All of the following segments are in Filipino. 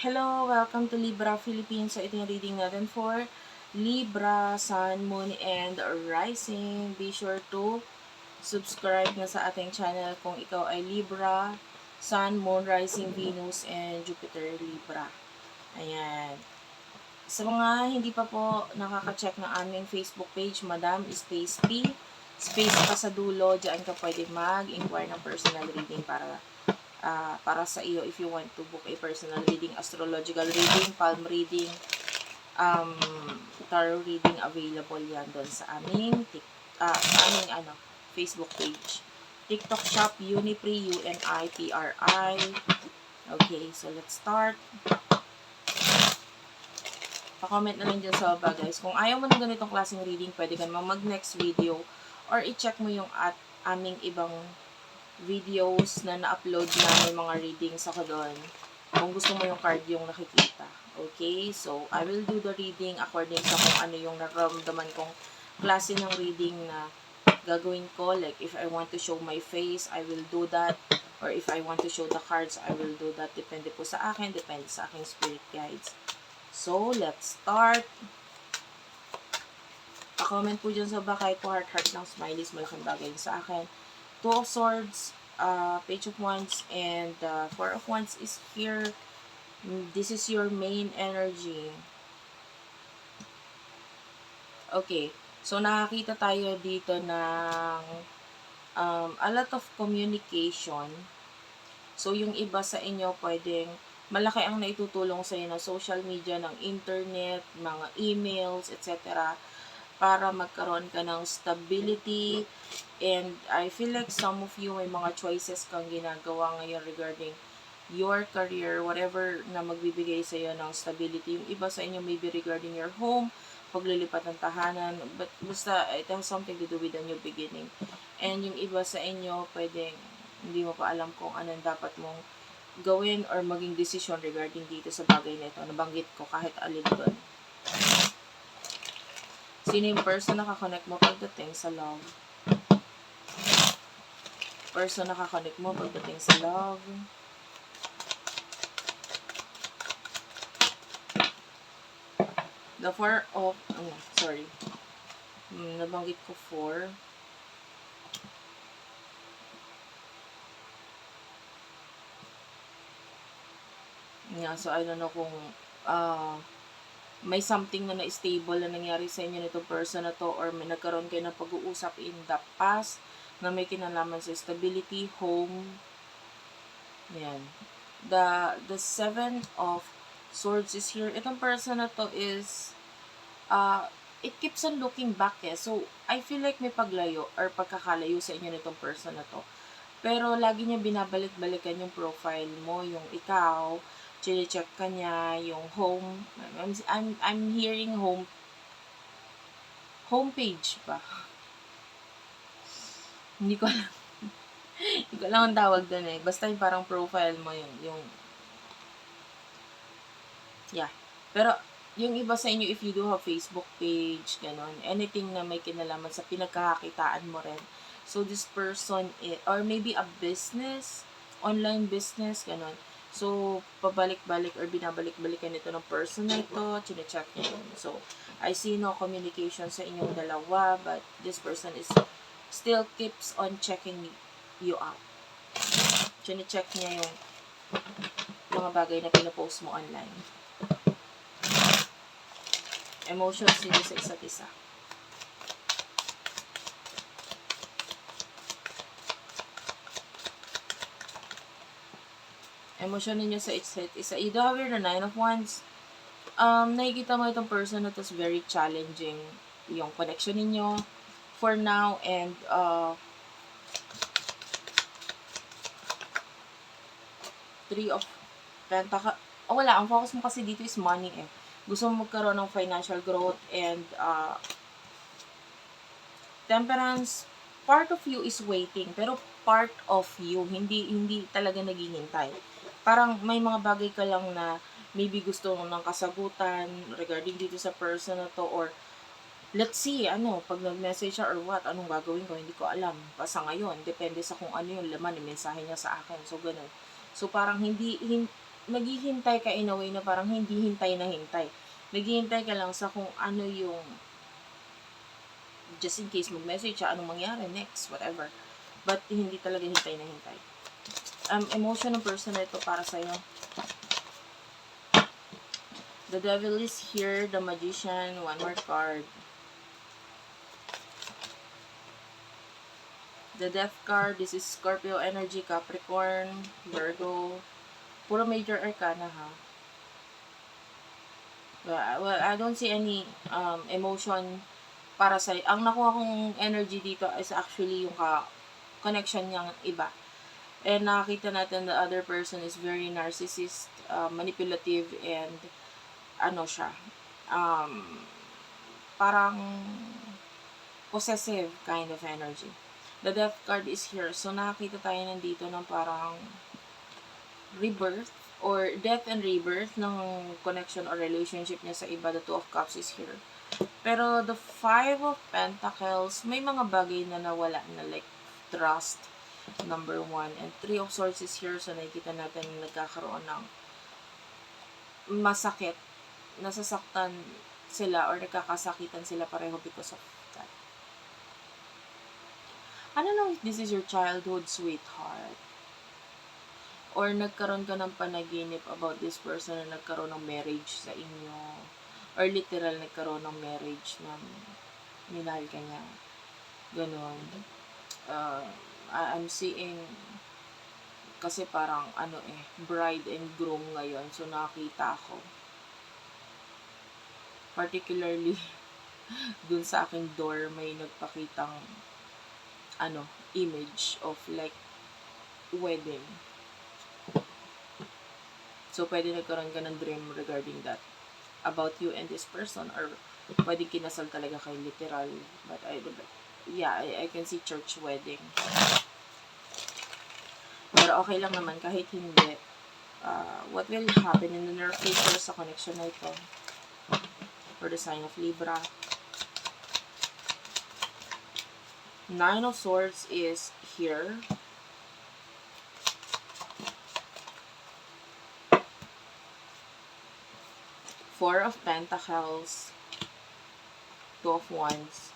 Hello, welcome to Libra Philippines. So, ito yung reading natin for Libra, Sun, Moon, and Rising. Be sure to subscribe na sa ating channel kung ikaw ay Libra, Sun, Moon, Rising, Venus, and Jupiter Libra. Ayan. Sa mga hindi pa po nakaka-check ng aming Facebook page, Madam Space P, space pa sa dulo, dyan ka pwede mag-inquire ng personal reading para ah, para sa iyo if you want to book a personal reading, astrological reading, palm reading, um, tarot reading available yan doon sa aming tik ah, sa aming ano, Facebook page. TikTok shop, Unipri, U-N-I-P-R-I. Okay, so let's start. Pa-comment na lang dyan sa baba, guys. Kung ayaw mo ng ganitong klaseng reading, pwede ka mag-next video or i-check mo yung at aming ibang videos na na-upload na may mga readings ako doon. Kung gusto mo yung card yung nakikita. Okay? So, I will do the reading according sa kung ano yung nararamdaman kong klase ng reading na gagawin ko. Like, if I want to show my face, I will do that. Or if I want to show the cards, I will do that. Depende po sa akin. Depende sa aking spirit guides. So, let's start. Pa-comment po dyan sa kahit po heart-heart lang smileys. Malaking bagay sa akin. Two of Swords, uh, Page of Wands, and uh, Four of Wands is here. This is your main energy. Okay. So, nakakita tayo dito ng um, a lot of communication. So, yung iba sa inyo pwedeng malaki ang naitutulong sa inyo ng social media, ng internet, mga emails, etc. para magkaroon ka ng stability and I feel like some of you may mga choices kang ginagawa ngayon regarding your career, whatever na magbibigay sa iyo ng stability. Yung iba sa inyo maybe regarding your home, paglilipat ng tahanan, but basta it has something to do with a new beginning. And yung iba sa inyo, pwedeng hindi mo pa alam kung anong dapat mong gawin or maging decision regarding dito sa bagay na ito. Nabanggit ko kahit alin doon. Sino yung person na kakonect mo pagdating sa love? Person na kakonect mo pagdating sa love. The four of, ano, sorry. Hmm, nabanggit ko four. Yeah, so I don't know kung ah may something na na-stable na nangyari sa inyo nito person na to or may nagkaroon kayo ng pag-uusap in the past na may kinalaman sa stability, home. Yan. The the seven of swords is here. Itong person na to is uh, it keeps on looking back eh. So, I feel like may paglayo or pagkakalayo sa inyo nitong person na to. Pero lagi niya binabalik-balikan yung profile mo, yung ikaw, chine-check ka niya, yung home. I'm, I'm, I'm hearing home homepage pa. Hindi ko alam. Hindi ko alam ang tawag doon eh. Basta yung parang profile mo yun. Yung, yeah. Pero, yung iba sa inyo, if you do have Facebook page, ganun, anything na may kinalaman sa pinagkakakitaan mo rin. So, this person, i- or maybe a business, online business, ganun. So, pabalik-balik or binabalik-balikan ito ng person na ito, chine-check niya yun. So, I see no communication sa inyong dalawa, but this person is still keeps on checking you out. Chine-check niya yung mga bagay na pinopost mo online. Emotions nila sa isa't isa. Emosyon ninyo sa isa't isa. You do have the Nine of Wands. Um, nakikita mo itong person na is very challenging yung connection ninyo for now and uh, three of pentacle. Oh, wala. Ang focus mo kasi dito is money eh. Gusto mo magkaroon ng financial growth and uh, temperance. Part of you is waiting, pero part of you hindi hindi talaga naghihintay. Parang may mga bagay ka lang na maybe gusto mo ng kasagutan regarding dito sa person na to or let's see, ano, pag nag-message siya or what, anong gagawin ko, hindi ko alam. Pa sa ngayon, depende sa kung ano yung laman ng mensahe niya sa akin. So, ganun. So, parang hindi, hin- naghihintay ka in a way na parang hindi hintay na hintay. Naghihintay ka lang sa kung ano yung just in case mag-message siya, anong mangyari next, whatever. But hindi talaga hintay na hintay. Um, emotion ng person na ito para sa'yo. The devil is here, the magician, one more card. The death card, this is Scorpio energy, Capricorn, Virgo. Puro major arcana ha. Well, well, I don't see any um, emotion para sa ang nakuha kong energy dito is actually yung ka connection niyang iba. And nakakita natin the other person is very narcissist, uh, manipulative, and ano siya, um, parang possessive kind of energy. The death card is here. So, nakakita tayo nandito ng parang rebirth or death and rebirth ng connection or relationship niya sa iba. The two of cups is here. Pero the five of pentacles, may mga bagay na nawala na like trust, number one. And three of swords is here. So, nakikita natin na nagkakaroon ng masakit. Nasasaktan sila or nagkakasakitan sila pareho because of that. I don't know if this is your childhood sweetheart. Or nagkaroon ka ng panaginip about this person na nagkaroon ng marriage sa inyo. Or literal nagkaroon ng marriage na minahal ka niya. Ganon. Uh, I'm seeing kasi parang ano eh, bride and groom ngayon. So nakita ko. Particularly dun sa aking door may nagpakitang ano, image of like wedding. So, pwede nagkaroon ka ng dream regarding that. About you and this person. Or, pwede kinasal talaga kayo literal. But, I, yeah, I, I can see church wedding. Pero, okay lang naman kahit hindi. Uh, what will happen in the near future sa connection na ito? For the sign of Libra. Nine of Swords is here. Four of Pentacles. Two of Wands.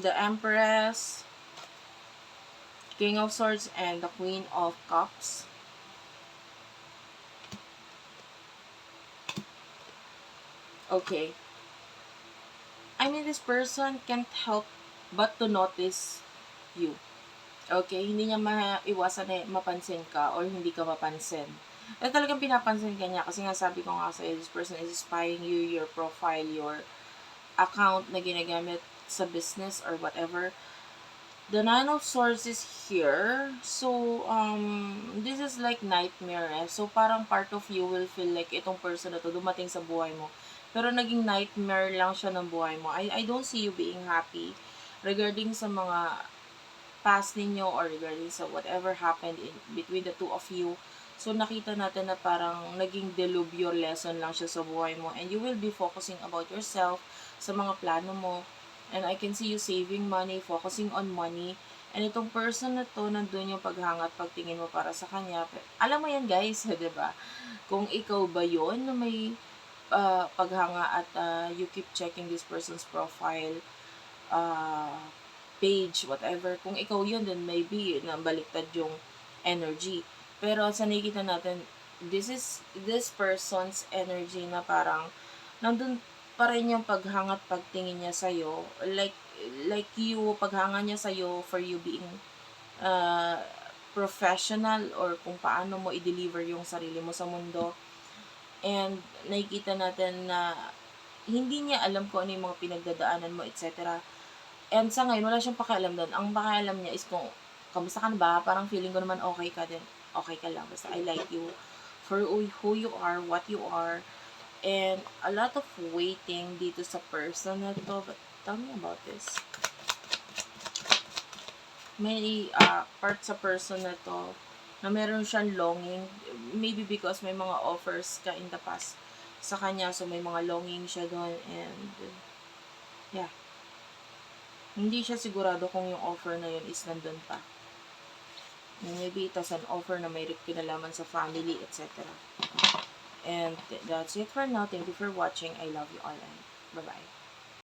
The Empress. King of Swords and the Queen of Cups. Okay. I mean, this person can't help but to notice you. Okay? Hindi niya maiwasan na mapansin ka or hindi ka mapansin. At talagang pinapansin ka niya kasi nga sabi ko nga sa'yo, this person is spying you, your profile, your account na ginagamit sa business or whatever. The nine of swords is here. So um this is like nightmare eh. so parang part of you will feel like itong person na to dumating sa buhay mo. Pero naging nightmare lang siya ng buhay mo. I, I don't see you being happy regarding sa mga past ninyo or regarding sa whatever happened in between the two of you. So nakita natin na parang naging delubyo lesson lang siya sa buhay mo. And you will be focusing about yourself sa mga plano mo And I can see you saving money, focusing on money. And itong person na to, nandun yung paghangat, pagtingin mo para sa kanya. Alam mo yan guys, ba? Kung ikaw ba yon na may uh, paghanga at uh, you keep checking this person's profile, uh, page, whatever. Kung ikaw yun, then maybe nabaliktad yung energy. Pero sa nakikita natin, this is this person's energy na parang nandun pa rin yung paghangat pagtingin niya sa'yo. Like, like you, paghanga niya sa'yo for you being uh, professional or kung paano mo i-deliver yung sarili mo sa mundo. And nakikita natin na hindi niya alam kung ano yung mga pinagdadaanan mo, etc. And sa ngayon, wala siyang pakialam doon. Ang pakialam niya is kung, kamusta ka na ba? Parang feeling ko naman okay ka din. Okay ka lang. Basta I like you for who you are, what you are, and a lot of waiting dito sa person na to. But tell me about this. May uh, part sa person na to na meron siyang longing. Maybe because may mga offers ka in the past sa kanya. So, may mga longing siya doon. And, yeah. Hindi siya sigurado kung yung offer na yun is nandun pa. Maybe it was an offer na may kinalaman sa family, etc. And that's it for now. Thank you for watching. I love you all and bye-bye.